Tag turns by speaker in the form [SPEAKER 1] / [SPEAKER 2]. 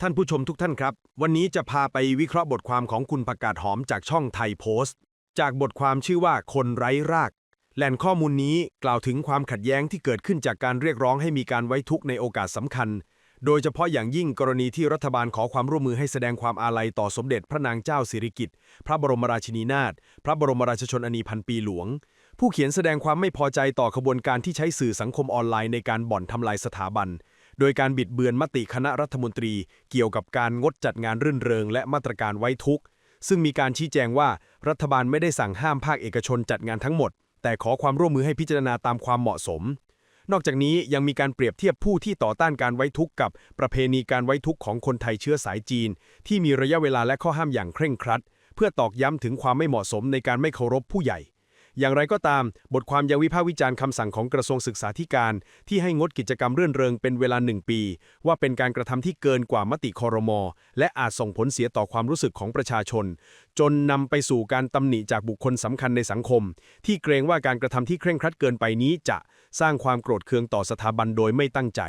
[SPEAKER 1] ท่านผู้ชมทุกท่านครับ วันนี้จะพาไปวิเคราะห์บทความของคุณประกาศหอมจากช่องไทยโพสต์ จากบทความชื่อว่าคนไร้ราก แหล่งข้อมูลนี้กล่าวถึงความขัดแย้งที่เกิดขึ้นจากการเรียกร้องให้มีการไว้ทุกข์ในโอกาสสำคัญ โดยเฉพาะอย่างยิ่งกรณีที่รัฐบาลขอความร่วมมือให้แสดงความอาลัยต่อสมเด็จพระนางเจ้าสิริกิติ์พระบรมราชินีนาถพระบรมราชชนนีพันปีหลวง ผู้เขียนแสดงความไม่พอใจต่อขบวนการที่ใช้สื่อสังคมออนไลน์ในการบ่อนทำลายสถาบัน โดยการบิดเบือนมติคณะรัฐมนตรี เกี่ยวกับการงดจัดงานรื่นเริงและมาตรการไว้ทุกข์ ซึ่งมีการชี้แจงว่ารัฐบาลไม่ได้สั่งห้ามภาคเอกชนจัดงานทั้งหมด แต่ขอความร่วมมือให้พิจารณาตามความเหมาะสม นอกจากนี้ยังมีการเปรียบเทียบผู้ที่ต่อต้านการไว้ทุกข์กับประเพณีการไว้ทุกข์ของคนไทยเชื้อสายจีน ที่มีระยะเวลาและข้อห้ามอย่างเคร่งครัด เพื่อตอกย้ำถึงความไม่เหมาะสมในการไม่เคารพผู้ใหญ่ อย่างไรก็ตาม บทความยังวิพากษ์วิจารณ์คำสั่งของกระทรวงศึกษาธิการ ที่ให้งดกิจกรรมเรื่อนเริงเป็นเวลาหนึ่งปี ว่าเป็นการกระทำที่เกินกว่ามติคอรมอและอาจส่งผลเสียต่อความรู้สึกของประชาชน จนนำไปสู่การตำหนิจากบุคคลสำคัญในสังคม ที่เกรงว่าการกระทำที่เคร่งครัดเกินไปนี้จะสร้างความโกรธเคืองต่อสถาบันโดยไม่ตั้งใจ